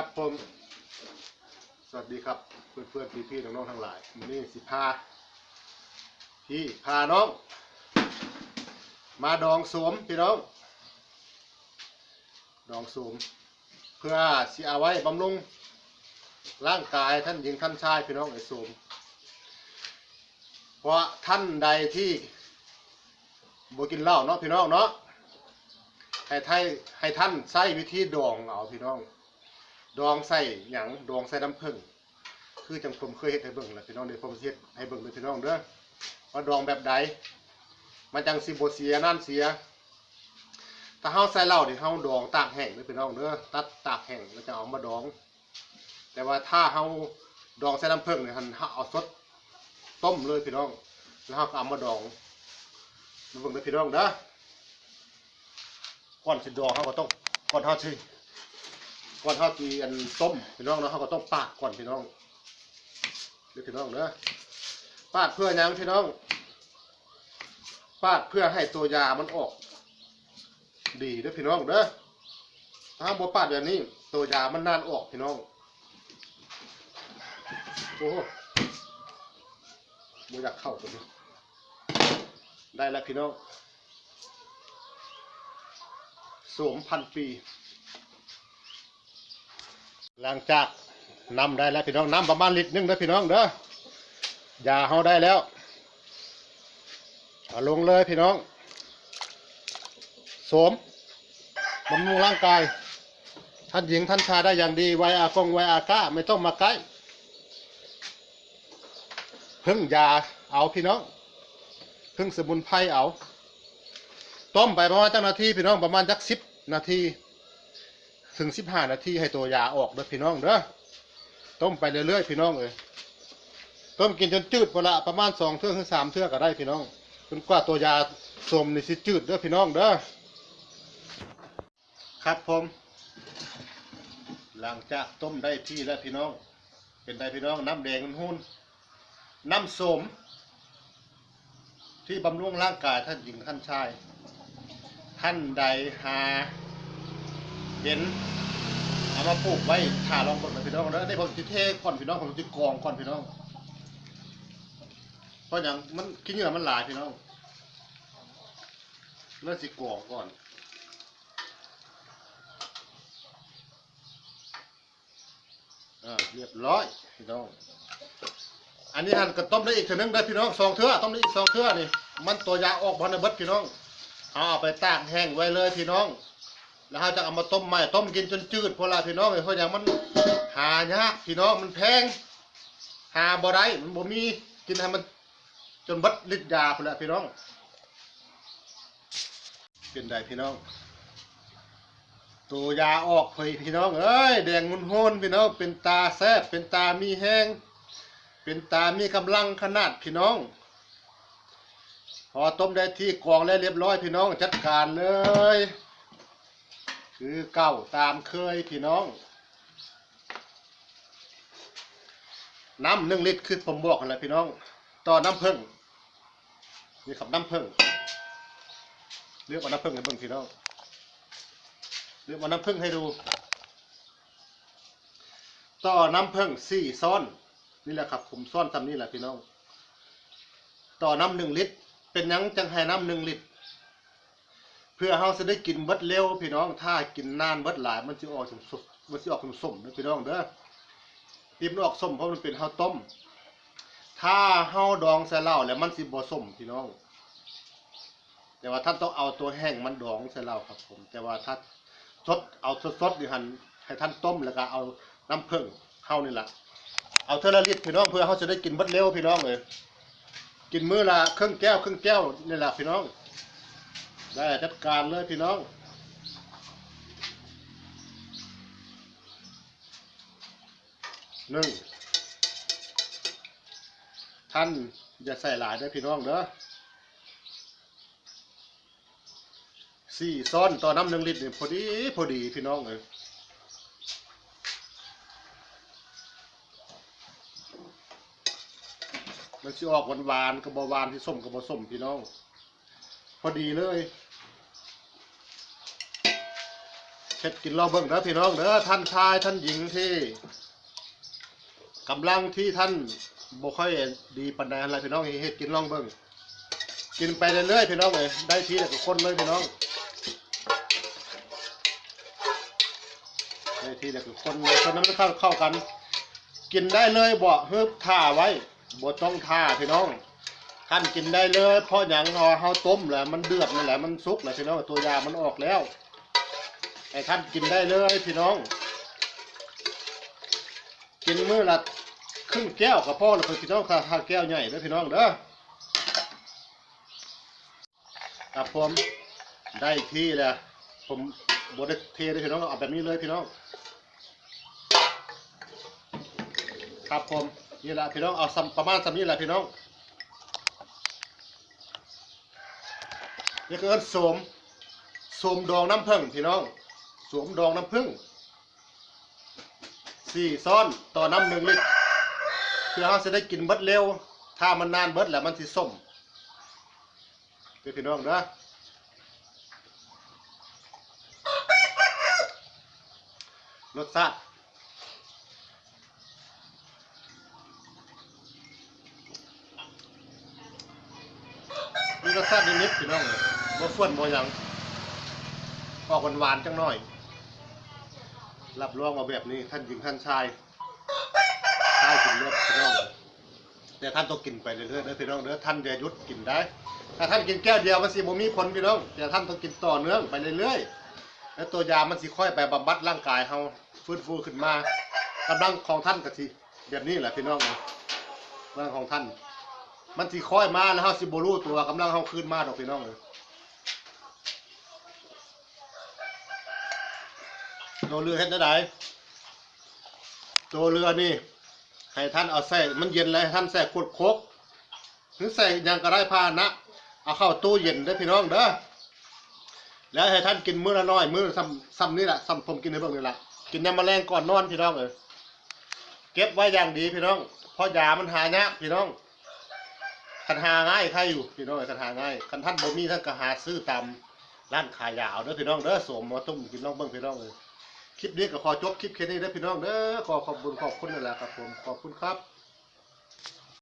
ครับผม สวัสดีครับเพื่อนเพื่อนพี่พี่ๆน้องๆทั้งหลายวันนี้สิพาพี่พาน้อง มาดองสวมพี่น้อง ดองสวมเพื่อสิเอาไว้บำรุงร่างกายท่านหญิงท่านชายพี่น้องไอ้สวมเพราะท่านใดที่บ่กินเหล้าเนาะพี่น้องเนาะให้ไทยให้ท่านใช้วิธีดองเอาพี่น้อง ดองใส่หยังดองใส่น้ำผึ้งคือจังผมเคยเฮ็ดให้เบิ่งแหละพี่น้องเดี๋ยวผมเฮ็ดให้เบิ่งเลยพี่น้องเด้อว่าดองแบบใดมันจังสิบ่เสียนั่นเสียถ้าเฮาใส่เหล้านี่เฮาดองตากแห้งเลยพี่น้องเด้อตัดตากแห้งแล้วจะเอามาดอง แต่ว่าถ้าเฮาดองใส่น้ำผึ้งเนี่หั่นเฮาเอาสดต้มเลยพี่น้อง แล้วเฮาก็เอามาดองมาเบิ่งเลยพี่น้องเด้อก่อนสิดองเขาก็ต้องก่อนเขาสิ ก่อนเขาจีอันต้มพี่น้องเนาะเขาก็ต้องปาดก่อนพี่น้องเดี๋ยวพี่น้องเด้อปาดเพื่อยังพี่น้อง ปาดเพื่อให้ตัวยามันออก ดีเด้อพี่น้องเด้อถ้าบ่ปาดแบบนี้ ตัวยามันนานออกพี่น้องโอ้โหบ่อยากเข้าตัวนี้ได้แล้วพี่น้องสวมพันปี หลังจากนำได้แล้วพี่น้องน้ำประมาณลิตรหนึงเด้อพี่น้องเด้อยาเฮาได้แล้วเอาลงเลยพี่น้องสวมบำรุงร่างกาย ท่านหญิงท่านชายได้อย่างดีไวอากงไวอาก้าไม่ต้องมาใกล้พึ่งยาเอาพี่น้องพึ่งสมุนไพรเอา ต้มไปประมาณจักนาทีพี่น้องประมาณจักสิบนาที ถึงสิบห้านาทีให้ตัวยาออกเด้อพี่น้องเด้อต้มไปเรื่อยๆพี่น้องเอ้ยต้มกินจนจืดพอละประมาณสองเทื่อถึงสามเทื่อก็ได้พี่น้องจนกว่าตัวยาสมในี่สิจืดเด้อพี่น้องเด้อครับผม หลังจากต้มได้ที่แล้วพี่น้อง เป็นไดพี่น้องน้ำแดงหุ่นน้ำสม ที่บำรุงร่างกายท่านหญิงท่านชาย ท่านใดหา เห็นเอามาปลูกไว้ถ่าลองเบิ่งนพี่น้องแล้วได้ผมจิเทก่อนพี่น้องผมจิกองก่อนพี่น้อง เพราะอย่างมันขี้เหงื่อมันหลายพี่น้องเริ่มสิกองก่อนอ่าเรียบร้อยพี่น้อง อันนี้หั่นก็ต้มได้อีกเท่านึงได้พี่น้องสองเทื่อต้มได้อีกสองเทื่อนี่มันตัวยาออกบอลในเบิดพี่น้องเอาไปตากแห้งไว้เลยพี่น้อง แล้วเราจะเอามาต้มใหม่ต้มกินจนจืดพราะละพี่น้องเพราะอย่างมันหายากพี่น้องมันแพง หาบ่ได้มันบ่มีกินให้มัน จนบัดฤทธิ์ยาพุ่นละพี่น้อง เป็นไดพี่น้อง ตัวยาออกเผยพี่น้องเอ้ยแดงงุนโหนพี่น้องเป็นตาแซ่บเป็นตามีแห้งเป็นตามีกำลังขนาดพี่น้อง พอต้มได้ที่กองแล้วเรียบร้อยพี่น้องจัดการเลย คือเก่าตามเคยพี่น้อง น้ำหนึ่งลิตรคือผมบอกกันแหละพี่น้อง ต่อน้ำผึ้งนี่ครับน้ำผึ้งเลือกเอาน้ำผึ้งให้เบิ่งพี่น้องเลือกเอาน้ำผึ้งให้ดู ต่อน้ำผึ้งสี่ซ้อนนี่แหละครับผมซ่อนตามนี้แหละพี่น้อง ต่อน้ำหนึ่งลิตร เป็นยังจังให้น้ำหนึ่งลิตร เพื่อเฮาจะได้กินเบิดเร็วพี่น้อง ถ้ากินนานเบิดหลาย มันจะออกสมสมมันจะออกสมสมนะพี่น้องเด้อที่มันออกส้มเพราะมันเป็นข้าวต้ม ถ้าเฮาดองใส่เหล้าแล้วมันสิบ่ส้มพี่น้อง แต่ว่าท่านต้องเอาตัวแห้งมันดองใส่เหล้าครับผม แต่ว่าถ้าสดเอาสดๆอยู่หั่นให้ท่านต้มแล้วก็เอาน้ำผึ้งเข้านี่แหละเอาเทอละลิตรพี่น้องเพื่อเขาจะได้กินบดเร็วพี่น้องเลย กินมื้อละครึ่งแก้วครึ่งแก้วนี่แหละพี่น้อง ได้จัดการเลยพี่น้อง หนึ่ง ท่านอย่าใส่หลายเด้พี่น้องเด้อสี่ซ้อนต่อน้ำหนึ่งลิตรนี่พอดีพอดีพี่น้องเลยมันสิออกหวานหวานๆกับบหวานที่ส้มกับบส้มพี่น้อง พอดีเลยเฮ็ดกินรอเบิ่งเด้อพี่น้องเด้อท่านชายท่านหญิงที่กำลังที่ท่านบ่ค่อยดีปานใดอะไรพี่น้องเฮ็ดกินลองเบิ่งกินไปเรื่อยๆพี่น้องเอ้ยได้ทีแล้วก็คนเลยพี่น้องได้ทีแล้วก็คนเลยตอนนั้นมันเข้าเข้ากัน กินได้เลยบ่เฮิบท่าไว้บ่ต้องท่าพี่น้อง ท่านกินได้เลย เพราะอย่างเราเฮาต้มแหละมันเดือดนั่นแหละมันสุกแหล้วพี่น้องตัวยามันออกแล้วไอ้ท่านกินได้เลยพี่น้อง กินมื้อละครึ่งแก้วกับพ่อแล้วพี่น้องค่ะถ้าแก้วใหญ่เด้อพี่น้องเด้อครับผมได้ที่แล้วผมบดเทเลยพี่น้องเอาแบบนี้เลยพี่น้องครับผมนี่แหละพี่น้องเอาประมาณซ้ำนี้แหละพี่น้อง นี่คือเอิ้นโสมโสมดองน้ำผึ้งพี่น้องโสมดองน้ำผึ้งสี่ซ้อนต่อน้ำหนึ่งลิตรเพื่อเราจะได้กินเบิดเร็ว ถ้ามันนานเบิดแล้วมันสิส้มเด้อพี่น้องเด้อรสชาติมีรสชาตินิดๆพี่น้องเลย บ่เฟื่อนบ่หยังออกหวานๆจังหน่อย รับรองว่าแบบนี้ท่านหญิงท่านชายชายกินเลือดพี่น้องแต่ท่านต้องกินไปเรื่อยๆนะพี่น้องเด้อท่านอย่าหยุดกินได้ ถ้าท่านกินแก้วเดียวมันสิบ่มีผลพี่น้องแต่ท่านต้องกินต่อเนื่องไปเรื่อยๆแล้วตัวยามันสิค่อยไปบำบัดร่างกายเฮาฟื้นฟูขึ้นมากำลังของท่านก็สิแบบนี้แหละพี่น้องเลยกำลังของท่าน มันสิค่อยมาแล้วเฮาสิบ่รู้ตัวกำลังเฮาขึ้นมาดอกพี่น้องเลย ตัวเรือเฮ็ดได้ไดตัวเรือนี่ให้ท่านเอาใส่มันเย็นแล้วท่านใส่ขวดโคกหรือใส่ยังก็ได้พานะเอาเข้าตู้เย็นเด้พี่น้องเด้อแล้วให้ท่านกินมื้อละน้อยมื้อซ้ำซ้ำนี่แหละซ้ำผมกินให้เบิ่งนี่แหละกินน้ำแมลงก่อนนอนพี่น้องเอ้ยเก็บไว้อย่างดีพี่น้องเพราะยามันหายากพี่น้องคันหาง่ายใครอยู่พี่น้องคันหาง่ายคันท่านบ่มีท่านก็หาซื้อตามร้านขายยาเอาเด้อพี่น้องเด้อสวมมาตุ้มกินลองเบิ่งพี่น้องเลย คลิปนี้ก็ขอจบคลิปแค่นี้นะพี่น้องเด้อขอขอบคุณขอบคุณนั่นแหละครับผมขอบคุณครับ